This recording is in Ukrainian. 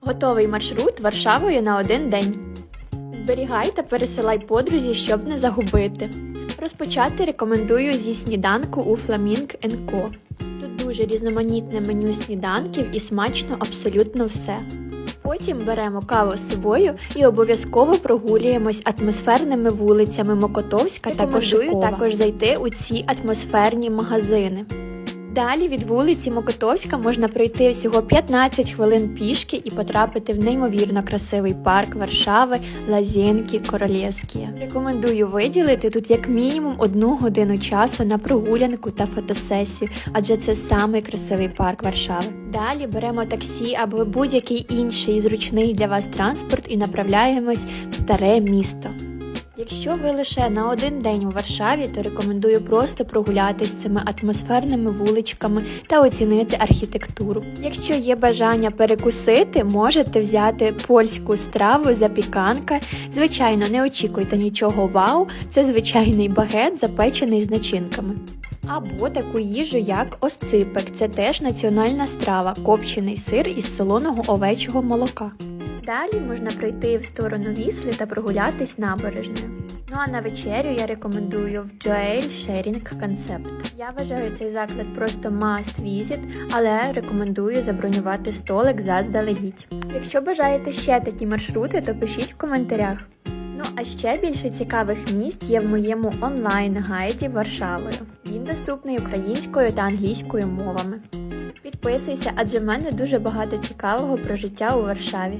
Готовий маршрут Варшавою на один день. Зберігай та пересилай подрузі, щоб не загубити. Розпочати рекомендую зі сніданку у Flaming Co. Тут дуже різноманітне меню сніданків і смачно абсолютно все. Потім беремо каву з собою і обов'язково прогулюємось атмосферними вулицями Мокотовська та Кошикова. також зайти у ці атмосферні магазини. Далі від вулиці Мокотовська можна пройти всього 15 хвилин пішки і потрапити в неймовірно красивий парк Варшави, Лазєнки, Королєвські. Рекомендую виділити тут як мінімум одну годину часу на прогулянку та фотосесію, адже це самий красивий парк Варшави. Далі беремо таксі або будь-який інший зручний для вас транспорт і направляємось в старе місто. Якщо ви лише на один день у Варшаві, то рекомендую просто прогулятись цими атмосферними вуличками та оцінити архітектуру. Якщо є бажання перекусити, можете взяти польську страву запіканка. Звичайно, не очікуйте нічого вау, це звичайний багет, запечений з начинками. Або таку їжу, як осципек. Це теж національна страва, копчений сир із солоного овечого молока. Далі можна пройти в сторону Вісли та прогулятись набережною. Ну а на вечерю я рекомендую в Joel Sharing Concept. Я вважаю цей заклад просто must visit, але рекомендую забронювати столик заздалегідь. Якщо бажаєте ще такі маршрути, то пишіть в коментарях. Ну а ще більше цікавих місць є в моєму онлайн-гайді Варшавою. Він доступний українською та англійською мовами. Підписуйся, адже в мене дуже багато цікавого про життя у Варшаві.